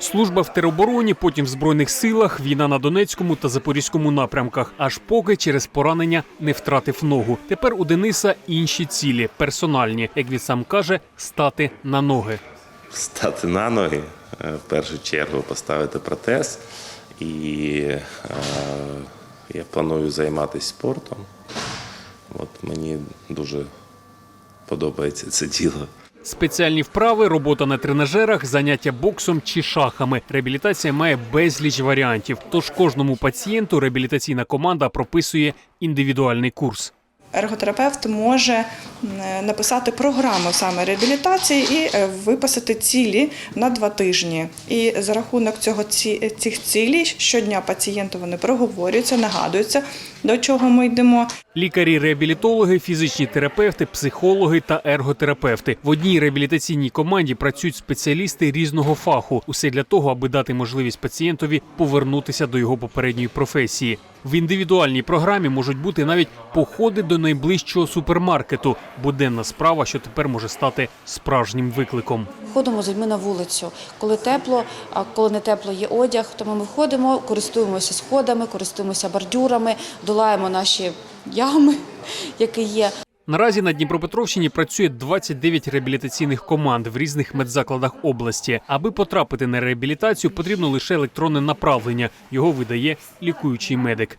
Служба в теробороні, потім в збройних силах, війна на Донецькому та Запорізькому напрямках, аж поки через поранення не втратив ногу. Тепер у Дениса інші цілі, персональні, як він сам каже, стати на ноги. Стати на ноги, е, в першу чергу поставити протез. І е, я планую займатися спортом. От мені дуже подобається це діло. Спеціальні вправи, робота на тренажерах, заняття боксом чи шахами. Реабілітація має безліч варіантів. Тож кожному пацієнту реабілітаційна команда прописує індивідуальний курс. Ерготерапевт може написати програму саме реабілітації і е, виписати цілі на два тижні. І за рахунок цього ці- цих цілей щодня пацієнту вони проговорюються, нагадуються, до чого ми йдемо. Лікарі-реабілітологи, фізичні терапевти, психологи та ерготерапевти. В одній реабілітаційній команді працюють спеціалісти різного фаху. Усе для того, аби дати можливість пацієнтові повернутися до його попередньої професії. В індивідуальній програмі можуть бути навіть походи до найближчого супермаркету. Буденна справа, що тепер може стати справжнім викликом. Ходимо з людьми на вулицю. Коли тепло, а коли не тепло, є одяг, тому ми входимо, користуємося сходами, користуємося бордюрами, долаємо наші ями, які є. Наразі на Дніпропетровщині працює 29 реабілітаційних команд в різних медзакладах області. Аби потрапити на реабілітацію, потрібно лише електронне направлення. Його видає лікуючий медик.